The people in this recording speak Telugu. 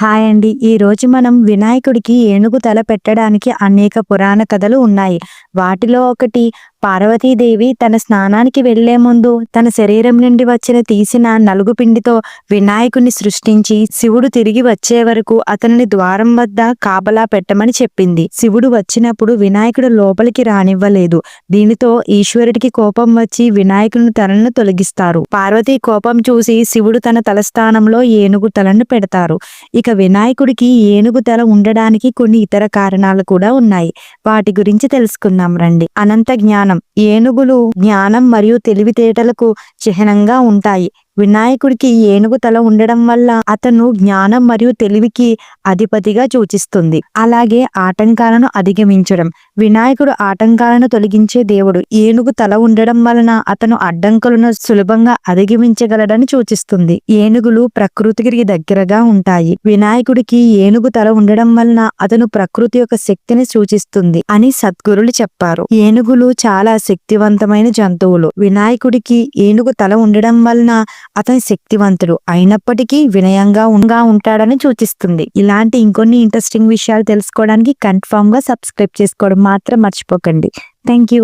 హాయ్ అండి. ఈ రోజు మనం వినాయకుడికి ఏనుగు తల పెట్టడానికి అనేక పురాణ కథలు ఉన్నాయి. వాటిలో ఒకటి పార్వతీదేవి తన స్నానానికి వెళ్ళే ముందు తన శరీరం నుండి వచ్చిన తీసిన నలుగు పిండితో వినాయకుడిని సృష్టించి శివుడు తిరిగి వచ్చే వరకు అతనిని ద్వారం వద్ద కాపలా పెట్టమని చెప్పింది. శివుడు వచ్చినప్పుడు వినాయకుడు లోపలికి రానివ్వలేదు. దీనితో ఈశ్వరుడికి కోపం వచ్చి వినాయకుని తలను తొలగిస్తారు. పార్వతి కోపం చూసి శివుడు తన తలస్థానంలో ఏనుగు తలను పెడతారు. ఇక వినాయకుడికి ఏనుగు తల ఉండడానికి కొన్ని ఇతర కారణాలు కూడా ఉన్నాయి. వాటి గురించి తెలుసుకుందాం రండి. అనంత జ్ఞానం. ఏనుగులు జ్ఞానం మరియు తెలివితేటలకు చిహ్నంగా ఉంటాయి. వినాయకుడికి ఏనుగు తల ఉండడం వల్ల అతను జ్ఞానం మరియు తెలివికి అధిపతిగా సూచిస్తుంది. అలాగే ఆటంకాలను అధిగమించడం. వినాయకుడు ఆటంకాలను తొలగించే దేవుడు. ఏనుగు తల ఉండడం వలన అతను అడ్డంకులను సులభంగా అధిగమించగలడని సూచిస్తుంది. ఏనుగులు ప్రకృతికి దగ్గరగా ఉంటాయి. వినాయకుడికి ఏనుగు తల ఉండడం వలన అతను ప్రకృతి యొక్క శక్తిని సూచిస్తుంది అని సద్గురులు చెప్పారు. ఏనుగులు చాలా శక్తివంతమైన జంతువులు. వినాయకుడికి ఏనుగు తల ఉండడం వలన అతని శక్తివంతుడు అయినప్పటికీ వినయంగా ఉంగా ఉంటాడని సూచిస్తుంది. ఇలాంటి ఇంకొన్ని ఇంట్రెస్టింగ్ విషయాలు తెలుసుకోవడానికి కన్ఫామ్గా సబ్స్క్రైబ్ చేసుకోవడం మాత్రం మర్చిపోకండి. Thank you